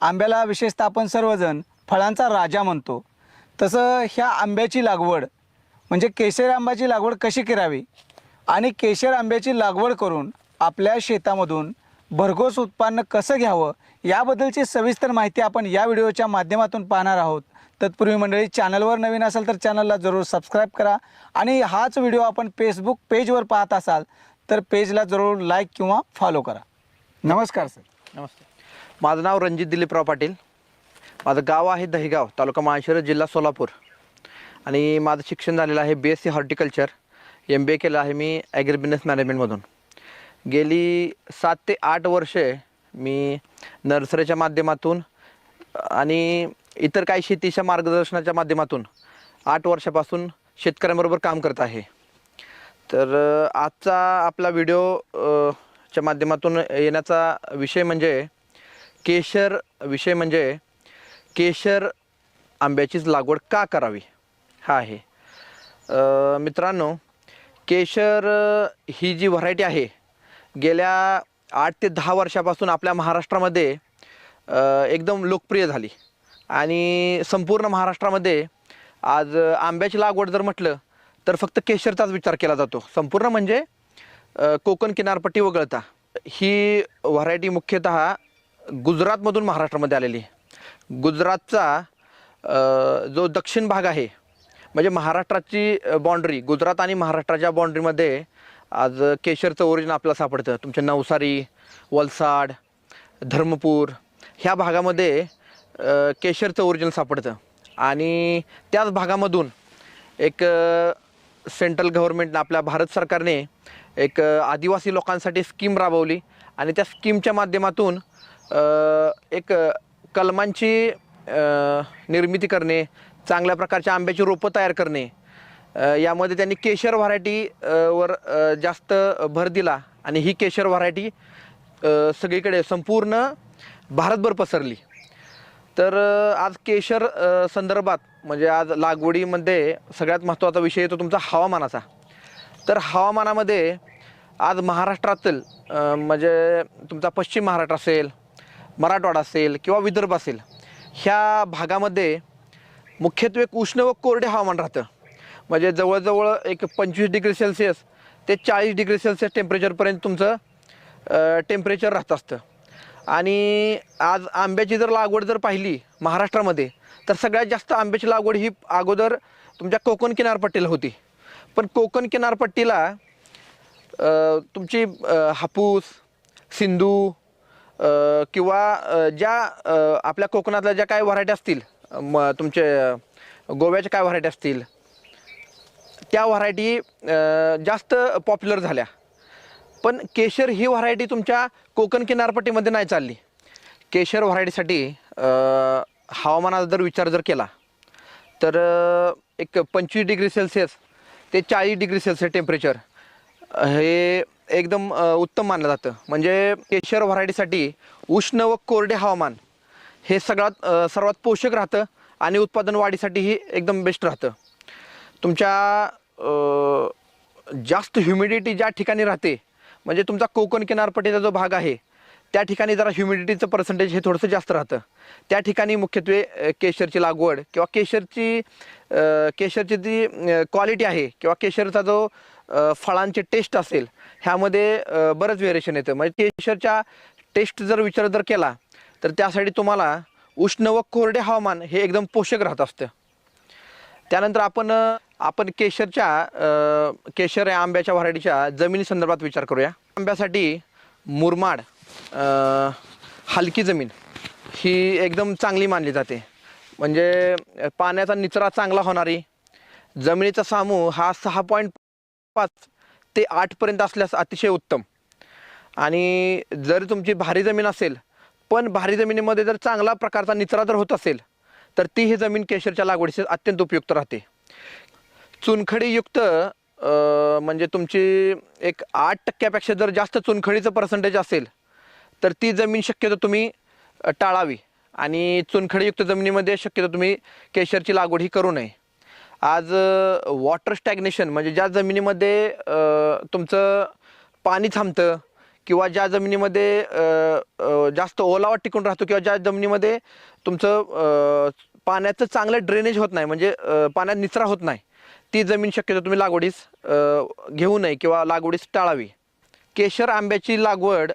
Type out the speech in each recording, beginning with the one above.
आंब्याला विशेषतः आपण सर्वजण फळांचा राजा म्हणतो. तसं ह्या आंब्याची लागवड म्हणजे केशर आंब्याची लागवड कशी करावी आणि केशर आंब्याची लागवड करून आपल्या शेतामधून भरघोस उत्पन्न कसं घ्यावं याबद्दलची सविस्तर माहिती आपण या व्हिडिओच्या माध्यमातून पाहणार आहोत. तत्पूर्वी मंडळी चॅनलवर नवीन असाल तर चॅनलला जरूर सबस्क्राईब करा आणि हाच व्हिडिओ आपण फेसबुक पेजवर पाहत असाल तर पेजला जरूर लाईक किंवा फॉलो करा. नमस्कार सर नमस्कार. माझं नाव रणजित दिलीपराव पाटील. माझं गाव आहे दहिगाव तालुका माळशिरस जिल्हा सोलापूर. आणि माझं शिक्षण झालेलं आहे B S C horticulture M B A केलं आहे मी ॲग्री बिझनेस मॅनेजमेंटमधून गेली सात ते आठ वर्षे मी नर्सरीच्या माध्यमातून आणि इतर काही शेतीच्या मार्गदर्शनाच्या माध्यमातून आठ वर्षापासून शेतकऱ्यांबरोबर काम करत आहे. तर आजचा आपला व्हिडिओ च्या माध्यमातून येण्याचा विषय म्हणजे केशर विषय म्हणजे केशर आंब्याचीच लागवड का करावी? हा आहे. मित्रांनो केशर ही जी व्हरायटी आहे गेल्या आठ ते दहा वर्षापासून आपल्या महाराष्ट्रामध्ये एकदम लोकप्रिय झाली. आणि संपूर्ण महाराष्ट्रामध्ये आज आंब्याची लागवड जर म्हटलं तर फक्त केशरचाच विचार केला जातो. संपूर्ण म्हणजे कोकण किनारपट्टी वगळता. ही व्हरायटी मुख्यतः गुजरातमधून महाराष्ट्रामध्ये आलेली आहे. गुजरातचा जो दक्षिण भाग आहे म्हणजे महाराष्ट्राची बाँड्री गुजरात आणि महाराष्ट्राच्या बाँड्रीमध्ये आज केशरचं ओरिजिन आपल्याला सापडतं. तुमच्या नवसारी वलसाड धर्मपूर ह्या भागामध्ये केशरचं ओरिजिन सापडतं. आणि त्याच भागामधून एक सेंट्रल गव्हर्मेंटनं आपल्या भारत सरकारने एक आदिवासी लोकांसाठी स्कीम राबवली. आणि त्या स्कीमच्या माध्यमातून एक कलमांची निर्मिती करणे चांगल्या प्रकारच्या आंब्याची रोपं तयार करणे यामध्ये त्यांनी केशर व्हरायटी वर जास्त भर दिला आणि ही केशर व्हरायटी सगळीकडे संपूर्ण भारतभर पसरली. तर आज केशर संदर्भात म्हणजे आज लागवडीमध्ये सगळ्यात महत्त्वाचा विषय येतो तुमचा हवामानाचा. तर हवामानामध्ये आज महाराष्ट्रातील म्हणजे तुमचा पश्चिम महाराष्ट्र असेल मराठवाडा असेल किंवा विदर्भ असेल ह्या भागामध्ये मुख्यत्वे उष्ण व कोरडे हवामान राहतं. म्हणजे जवळजवळ एक पंचवीस डिग्री सेल्सिअस ते चाळीस डिग्री सेल्सिअस टेम्परेचरपर्यंत तुमचं टेम्परेचर राहत असतं. आणि आज आंब्याची जर लागवड जर पाहिली महाराष्ट्रामध्ये तर सगळ्यात जास्त आंब्याची लागवड ही अगोदर तुमच्या कोकण किनारपट्टीला होती. पण कोकण किनारपट्टीला तुमची हापूस सिंधू अ, किंवा अ, ज्या अ, आपल्या कोकणातल्या ज्या काय व्हरायटी असतील म तुमचे अ, गोव्याच्या काय व्हरायटी असतील त्या व्हरायटी जास्त पॉप्युलर झाल्या. पण केशर ही व्हरायटी तुमच्या कोकण किनारपट्टीमध्ये नाही चालली. केशर व्हरायटीसाठी हवामानाचा जर विचार जर केला तर अ, एक पंचवीस डिग्री सेल्सिअस ते चाळीस डिग्री सेल्सिअस टेम्परेचर हे एकदम उत्तम मानलं जातं. म्हणजे केशर व्हरायटीसाठी उष्ण व कोरडे हवामान हे सगळ्यात सर्वात पोषक राहतं आणि उत्पादन वाढीसाठीही एकदम बेस्ट राहतं. तुमच्या जास्त ह्युमिडिटी ज्या ठिकाणी राहते म्हणजे तुमचा कोकण किनारपट्टीचा जो भाग आहे त्या ठिकाणी जरा ह्युमिडिटीचं पर्सेंटेज हे थोडंसं जास्त राहतं. त्या ठिकाणी मुख्यत्वे केशरची लागवड किंवा केशरची केशरची जी क्वालिटी आहे किंवा केशरचा जो फळांचे टेस्ट असेल ह्यामध्ये बरंच व्हेरिएशन येतं. म्हणजे केशरच्या टेस्ट जर विचार जर केला तर त्यासाठी तुम्हाला उष्ण व कोरडे हवामान हे एकदम पोषक राहत असतं. त्यानंतर आपण आपण केशरच्या केशर या आंब्याच्या व्हरायटीच्या जमिनी संदर्भात विचार करूया. आंब्यासाठी मुरमाड हलकी जमीन. ही एकदम चांगली मानली जाते. म्हणजे पाण्याचा निचरा चांगला होणारी जमिनीचा सामू हा सहा पॉईंट पाच ते आठपर्यंत असल्यास अतिशय उत्तम. आणि जर तुमची भारी जमीन असेल पण भारी जमिनीमध्ये जर चांगला प्रकारचा निचरा जर होत असेल तर ती ही जमीन केशरच्या लागवडीशी अत्यंत उपयुक्त राहते. चुनखडीयुक्त अ, म्हणजे तुमची एक आठ टक्क्यापेक्षा जर जास्त चुनखडीचं पर्सेंटेज असेल तर ती जमीन शक्यतो तुम्ही टाळावी. आणि चुनखडीयुक्त जमिनीमध्ये शक्यतो तुम्ही केशरची लागवड ही करू नये. आज वॉटर स्टॅग्नेशन म्हणजे ज्या जमिनीमध्ये तुमचं पाणी थांबतं किंवा ज्या जमिनीमध्ये जास्त ओलावा टिकून राहतो किंवा ज्या जमिनीमध्ये तुमचं पाण्याचं चांगलं ड्रेनेज होत नाही म्हणजे पाण्यात निचरा होत नाही ती जमीन शक्यतो तुम्ही लागवडीस घेऊ नये किंवा लागवडीस टाळावी. केशर आंब्याची लागवड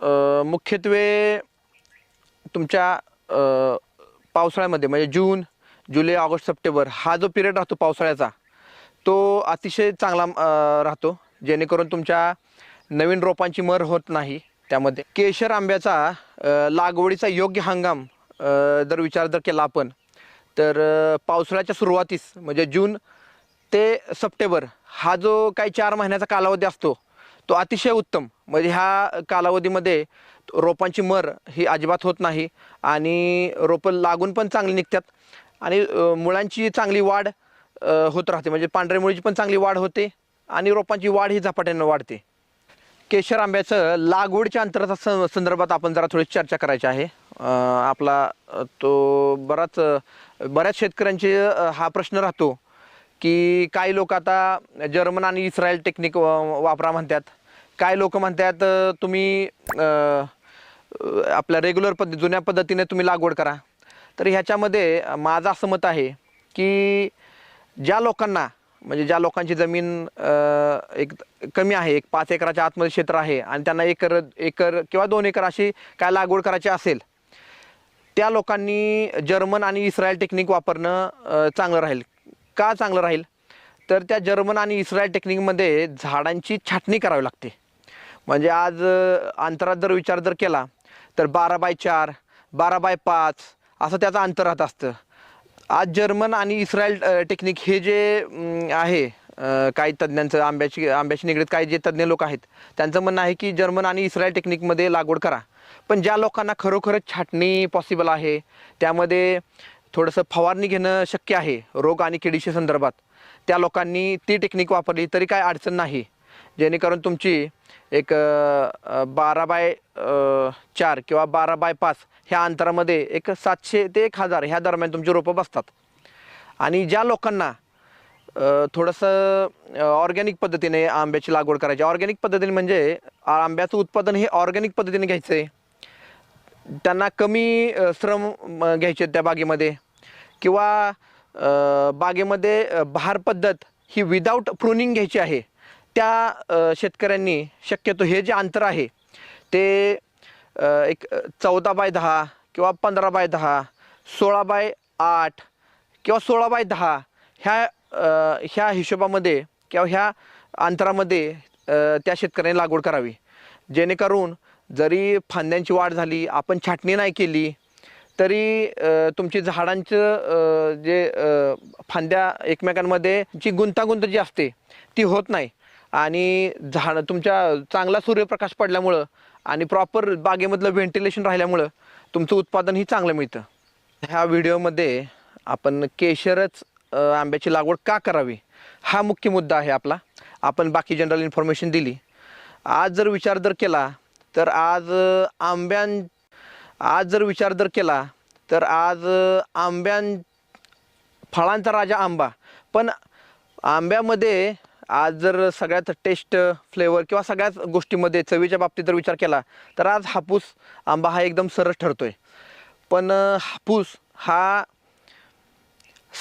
मुख्यत्वे तुमच्या पावसाळ्यामध्ये म्हणजे जून जुलै ऑगस्ट सप्टेंबर हा जो पिरियड राहतो पावसाळ्याचा तो अतिशय चांगला राहतो. जेणेकरून तुमच्या नवीन रोपांची मर होत नाही त्यामध्ये. केशर आंब्याचा लागवडीचा योग्य हंगाम जर विचार जर केला आपण तर पावसाळ्याच्या सुरुवातीस म्हणजे जून ते सप्टेंबर हा जो काही चार महिन्याचा कालावधी असतो तो अतिशय उत्तम. म्हणजे ह्या कालावधीमध्ये रोपांची मर ही अजिबात होत नाही आणि रोपं लागून पण चांगली निघतात. आणि मुळांची चांगली वाढ होत राहते. म्हणजे पांढऱ्या मुळीची पण चांगली वाढ होते आणि रोपांची वाढ ही झपाट्यानं वाढते. केशर आंब्याचं लागवडच्या अंतराचा स- संदर्भात आपण जरा थोडी चर्चा करायची आहे. आपला तो बराच बऱ्याच शेतकऱ्यांचे हा प्रश्न राहतो की काही लोक आता जर्मन आणि इस्रायल टेक्निक वापरा म्हणतात. काय लोक म्हणतात तुम्ही आपल्या रेग्युलर पद्धती जुन्या पद्धतीने तुम्ही लागवड करा. तर ह्याच्यामध्ये माझं असं मत आहे की ज्या लोकांना म्हणजे ज्या लोकांची जमीन एक कमी आहे एक पाच एकराच्या आतमध्ये क्षेत्र आहे आणि त्यांना एकर एकर किंवा दोन एकर अशी काय लागवड करायची असेल त्या लोकांनी जर्मन आणि इस्रायल टेक्निक वापरणं चांगलं राहील. का चांगलं राहील? तर त्या जर्मन आणि इस्रायल टेक्निकमध्ये झाडांची छाटणी करावी लागते. म्हणजे आज अंतरात जर विचार जर केला तर बारा बाय चार बारा बाय पाच असं त्याचं अंतर राहत असतं. आज जर्मन आणि इस्रायल टेक्निक हे जे आहे काही तज्ज्ञांचं आंब्याची आंब्याशी निगडीत काही जे तज्ज्ञ लोक आहेत त्यांचं म्हणणं आहे की जर्मन आणि इस्रायल टेक्निकमध्ये लागवड करा. पण ज्या लोकांना खरोखरच छाटणी पॉसिबल आहे त्यामध्ये थोडंसं फवारणी घेणं शक्य आहे रोग आणि किडीशी संदर्भात. त्या लोकांनी ती टेक्निक वापरली तरी काय अडचण नाही. जेणेकरून तुमची एक बारा बाय चार किंवा बारा बाय पाच ह्या अंतरामध्ये एक सातशे ते एक हजार ह्या दरम्यान तुमची रोपं बसतात. आणि ज्या लोकांना थोडंसं ऑर्गॅनिक पद्धतीने आंब्याची लागवड करायची ऑर्गॅनिक पद्धतीने म्हणजे आंब्याचं उत्पादन हे ऑर्गॅनिक पद्धतीने घ्यायचं. आहे त्यांना कमी श्रम घ्यायचे आहेत त्या बागेमध्ये किंवा बागेमध्ये बहार पद्धत ही विदाऊट प्रुनिंग घ्यायची आहे. त्या शेतकऱ्यांनी शक्यतो हे जे अंतर आहे ते एक चौदा बाय दहा किंवा पंधरा बाय दहा सोळा बाय आठ किंवा सोळा बाय दहा ह्या ह्या हिशोबामध्ये किंवा ह्या अंतरामध्ये त्या शेतकऱ्यांनी लागवड करावी. जेणेकरून जरी फांद्यांची वाढ झाली आपण छाटणी नाही केली तरी तुमची झाडांचं जे फांद्या एकमेकांमध्ये जी गुंतागुंत जी असते ती होत नाही. आणि झाड तुमच्या चांगला सूर्यप्रकाश पडल्यामुळं आणि प्रॉपर बागेमधलं व्हेंटिलेशन राहिल्यामुळं तुमचं उत्पादनही चांगलं मिळतं. ह्या व्हिडिओमध्ये आपण केशरच आंब्याची लागवड का करावी? हा मुख्य मुद्दा आहे आपला. आपण बाकी जनरल इन्फॉर्मेशन दिली. आज जर विचार जर केला तर आज आंब्यां आज जर विचार जर केला तर आज आंब्यां फळांचा राजा आंबा. पण आंब्यामध्ये आज जर सगळ्यात टेस्ट फ्लेवर किंवा सगळ्याच गोष्टीमध्ये चवीच्या बाबतीत जर विचार केला तर आज हापूस आंबा हा एकदम सरस आहे पण हापूस हा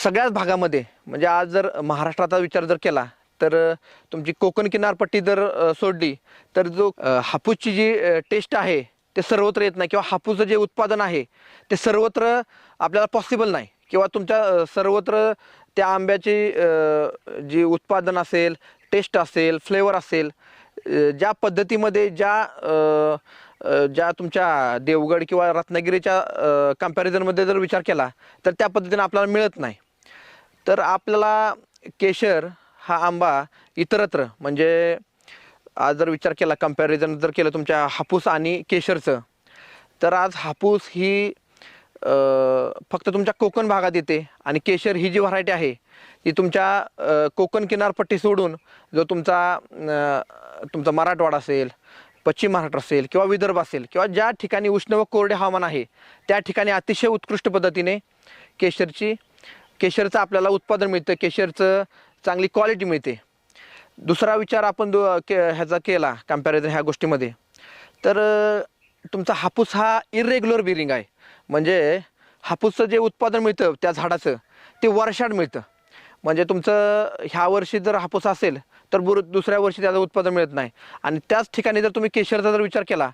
सगळ्याच भागामध्ये म्हणजे आज जर महाराष्ट्राचा विचार जर केला तर तुमची कोकण किनारपट्टी जर सोडली तर जो हापूसची जी टेस्ट आहे ते सर्वत्र येत नाही. किंवा हापूसचं जे उत्पादन आहे ते सर्वत्र आपल्याला पॉसिबल नाही. किंवा तुमच्या सर्वत्र त्या आंब्याची जी उत्पादन असेल टेस्ट असेल फ्लेवर असेल ज्या पद्धतीमध्ये ज्या ज्या तुमच्या देवगड किंवा रत्नागिरीच्या कम्पॅरिझनमध्ये जर विचार केला तर त्या पद्धतीने आपल्याला मिळत नाही. तर आपल्याला केशर हा आंबा इतरत्र म्हणजे आज जर विचार केला कंपॅरिझन जर केलं तुमच्या हापूस आणि केशरचं तर आज हापूस ही फक्त तुमच्या कोकण भागात येते आणि केशर ही जी व्हरायटी आहे ती तुमच्या कोकण किनारपट्टी सोडून जो तुमचा तुमचा मराठवाडा असेल पश्चिम महाराष्ट्र असेल किंवा विदर्भ असेल किंवा ज्या ठिकाणी उष्ण व कोरडे हवामान आहे त्या ठिकाणी अतिशय उत्कृष्ट पद्धतीने केशरची केशरचं आपल्याला उत्पादन मिळतं केशरचं चांगली क्वालिटी मिळते. दुसरा विचार आपण दो के ह्याचा केला कंपॅरिझन ह्या गोष्टीमध्ये. तर तुमचा हापूस हा इरेग्युलर बिरिंग आहे. म्हणजे हापूसचं जे उत्पादन मिळतं त्या झाडाचं ते वर्षाड मिळतं. म्हणजे तुमचं ह्या वर्षी जर हापूस असेल तर बुर दुसऱ्या वर्षी त्याचं उत्पादन मिळत नाही. आणि त्याच ठिकाणी जर तुम्ही केशरचा जर विचार केला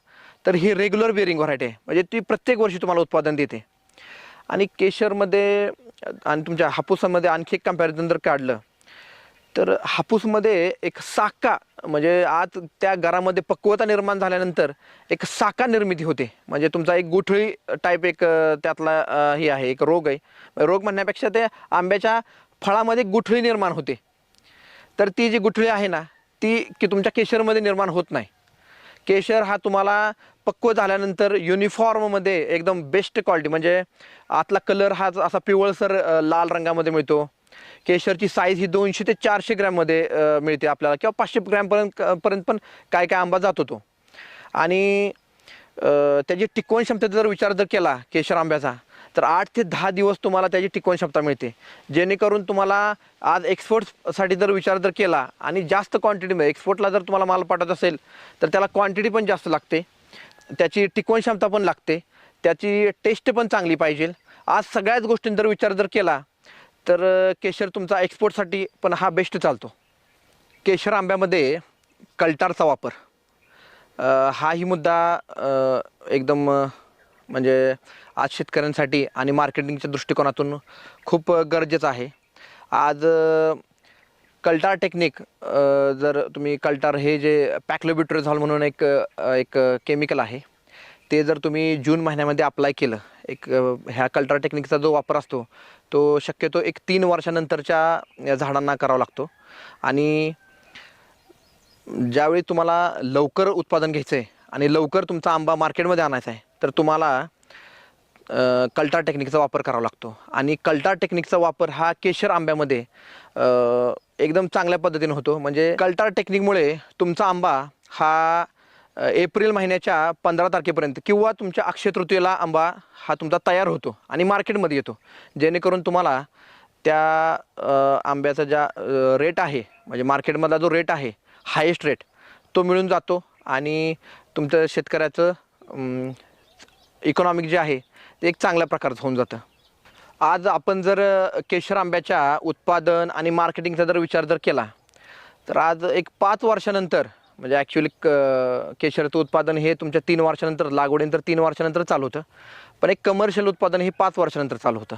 तर ही रेग्युलर बेरिंग व्हरायटी आहे. म्हणजे ती प्रत्येक वर्षी तुम्हाला उत्पादन देते. आणि केशरमध्ये आणि तुमच्या हापूसामध्ये आणखी एक कंपॅरिझन जर काढलं तर हापूसमध्ये एक साका म्हणजे आज त्या घरामध्ये पक्वता निर्माण झाल्यानंतर एक साका निर्मिती होते. म्हणजे तुमचा एक गुठळी टाईप एक त्यातला हे आहे एक रोग आहे. रोग म्हणण्यापेक्षा ते आंब्याच्या फळामध्ये गुठळी निर्माण होते. तर ती जी गुठळी आहे ना ती की तुमच्या केशरमध्ये निर्माण होत नाही. केशर हा तुम्हाला पक्व झाल्यानंतर युनिफॉर्ममध्ये एकदम बेस्ट क्वालिटी म्हणजे आतला कलर हा असा पिवळसर लाल रंगामध्ये मिळतो. केशरची साईज ही दोनशे ते चारशे ग्रॅममध्ये मिळते आपल्याला. किंवा पाचशे ग्रॅमपर्यंत पर्यंत पण काय काय आंबा जातो तो. आणि त्याची टिकवण क्षमतेचा जर विचार जर केला केशर आंब्याचा तर आठ ते दहा दिवस तुम्हाला त्याची टिकवण क्षमता मिळते. जेणेकरून तुम्हाला आज एक्सपोर्टसाठी जर विचार जर केला आणि जास्त क्वांटिटीमध्ये एक्सपोर्टला जर तुम्हाला माल पाठवत असेल तर त्याला क्वांटिटी पण जास्त लागते. त्याची टिकवण क्षमता पण लागते. त्याची टेस्ट पण चांगली पाहिजे. आज सगळ्याच गोष्टींचा जर विचार जर केला तर केशर तुमचा एक्सपोर्टसाठी पण हा बेस्ट चालतो. केशर आंब्यामध्ये कल्टारचा वापर. हाही मुद्दा एकदम म्हणजे आज शेतकऱ्यांसाठी आणि मार्केटिंगच्या दृष्टिकोनातून खूप गरजेचं आहे. आज कल्टार टेक्निक जर तुम्ही कल्टार हे जे पॅक्लोबिट्रोझॉल म्हणून एक एक केमिकल आहे ते जर तुम्ही जून महिन्यामध्ये अप्लाय केलं एक ह्या कल्ट्रा टेक्निकचा जो वापर असतो तो शक्यतो एक तीन वर्षानंतरच्या झाडांना करावा लागतो. आणि ज्यावेळी तुम्हाला लवकर उत्पादन घ्यायचं आहे आणि लवकर तुमचा आंबा मार्केटमध्ये आणायचा आहे तर तुम्हाला कल्टा टेक्निकचा वापर करावा लागतो. आणि कल्टा टेक्निकचा वापर हा केशर आंब्यामध्ये एकदम चांगल्या पद्धतीने होतो. म्हणजे कल्टा टेक्निकमुळे तुमचा आंबा हा एप्रिल महिन्याच्या पंधरा तारखेपर्यंत किंवा तुमच्या अक्षय तृतीयेला आंबा हा तुमचा तयार होतो आणि मार्केटमध्ये येतो. जेणेकरून तुम्हाला त्या आंब्याचा ज्या रेट आहे म्हणजे मार्केटमधला जो रेट आहे हायेस्ट रेट तो मिळून जातो आणि तुमचं शेतकऱ्याचं इकॉनॉमिक जे आहे ते एक चांगल्या प्रकारचं होऊन जातं. आज आपण जर केशर आंब्याच्या उत्पादन आणि मार्केटिंगचा जर विचार जर केला तर आज एक पाच वर्षानंतर म्हणजे ॲक्च्युली क केशरचं उत्पादन हे तुमच्या तीन वर्षानंतर लागवडीनंतर तीन वर्षानंतर चालू होतं. पण एक कमर्शियल उत्पादन हे पाच वर्षानंतर चालू होतं.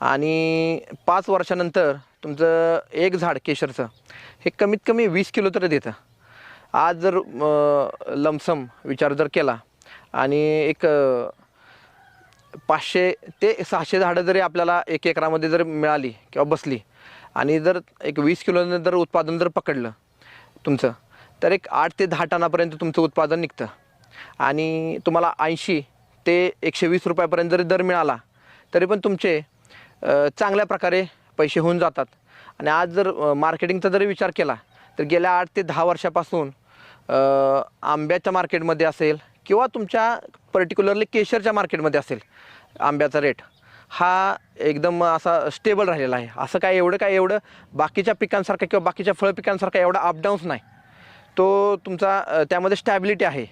आणि पाच वर्षानंतर तुमचं एक झाड केशरचं हे कमीत कमी वीस किलो तरी देतं. आज जर लमसम विचार जर केला आणि एक पाचशे ते सहाशे झाडं जरी आपल्याला एक एकरामध्ये जर मिळाली किंवा बसली आणि जर एक वीस किलोनं जर उत्पादन जर पकडलं तुमचं तर एक आठ ते दहा टनापर्यंत तुमचं उत्पादन निघतं. आणि तुम्हाला ऐंशी ते एकशे वीस रुपयापर्यंत जरी दर मिळाला तरी पण तुमचे चांगल्या प्रकारे पैसे होऊन जातात. आणि आज जर मार्केटिंगचा जरी विचार केला तर गेल्या आठ ते दहा वर्षापासून आंब्याच्या मार्केटमध्ये असेल किंवा तुमच्या पर्टिक्युलरली केशरच्या मार्केटमध्ये असेल आंब्याचा रेट हा एकदम असा स्टेबल राहिलेला आहे. असं काय एवढं काय एवढं बाकीच्या पिकांसारखं किंवा बाकीच्या फळ पिकांसारखा एवढा अपडाऊन्स नाही. तो तुमचा त्यामध्ये स्टॅबिलिटी आहे.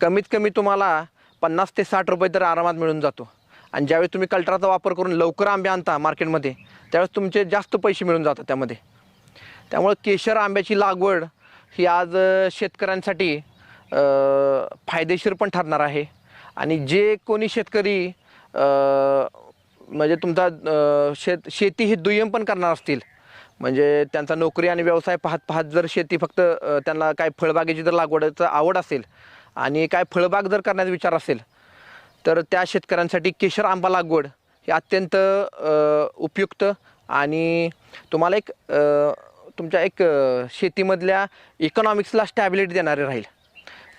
कमीत कमी तुम्हाला पन्नास ते साठ रुपये तर आरामात मिळून जातो. आणि ज्यावेळी तुम्ही कल्टराचा वापर करून लवकर आंबे आणता मार्केटमध्ये त्यावेळेस तुमचे जास्त पैसे मिळून जातात त्यामध्ये. त्यामुळं केशर आंब्याची लागवड ही आज शेतकऱ्यांसाठी फायदेशीर पण ठरणार आहे. आणि जे कोणी शेतकरी म्हणजे तुमचा शेत शेती ही दुय्यम पण करणार असतील म्हणजे त्यांचा नोकरी आणि व्यवसाय पाहत पाहत जर शेती फक्त त्यांना काय फळबागेची जर लागवडचं आवड असेल आणि काय फळबाग जर करण्याचा विचार असेल तर त्या शेतकऱ्यांसाठी केशर आंबा लागवड ही अत्यंत उपयुक्त आणि तुम्हाला एक तुमच्या एक शेतीमधल्या इकॉनॉमिक्सला स्टॅबिलिटी देणारे राहील.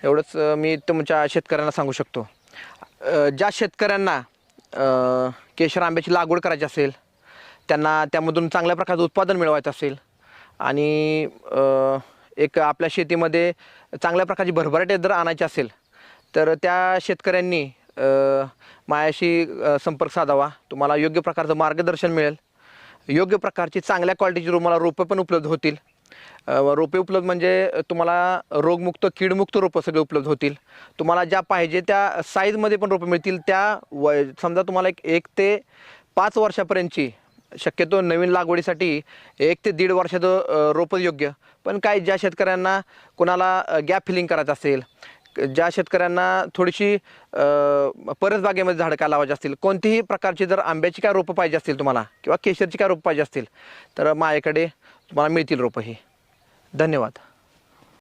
एवढंच मी तुमच्या शेतकऱ्यांना सांगू शकतो. ज्या शेतकऱ्यांना केशर आंब्याची लागवड करायची असेल त्यांना त्यामधून चांगल्या प्रकारचं उत्पादन मिळवायचं असेल. आणि एक आपल्या शेतीमध्ये चांगल्या प्रकारची भरभराटे जर आणायची असेल तर त्या शेतकऱ्यांनी मायाशी माझ्याशी संपर्क साधावा. तुम्हाला योग्य प्रकारचं मार्गदर्शन मिळेल. योग्य प्रकारची चांगल्या क्वालिटीची तुम्हाला रोपे पण उपलब्ध होतील. रोपे उपलब्ध म्हणजे तुम्हाला रोगमुक्त कीडमुक्त रोपं सगळे उपलब्ध होतील. तुम्हाला ज्या पाहिजे त्या साईजमध्ये पण रोपं मिळतील. त्या व समजा तुम्हाला एक एक ते पाच वर्षापर्यंतची शक्यतो नवीन लागवडीसाठी एक ते दीड वर्षाचं रोपं योग्य. पण काय ज्या शेतकऱ्यांना कोणाला गॅप फिलिंग करायचं असेल ज्या शेतकऱ्यांना थोडीशी अ, परस बागेमध्ये झाडं काय लावायची असतील कोणतीही प्रकारची जर आंब्याची काय रोपं पाहिजे असतील तुम्हाला किंवा केशरची काय रोपं पाहिजे असतील तर माझ्याकडे तुम्हाला मिळतील रोपं ही. धन्यवाद.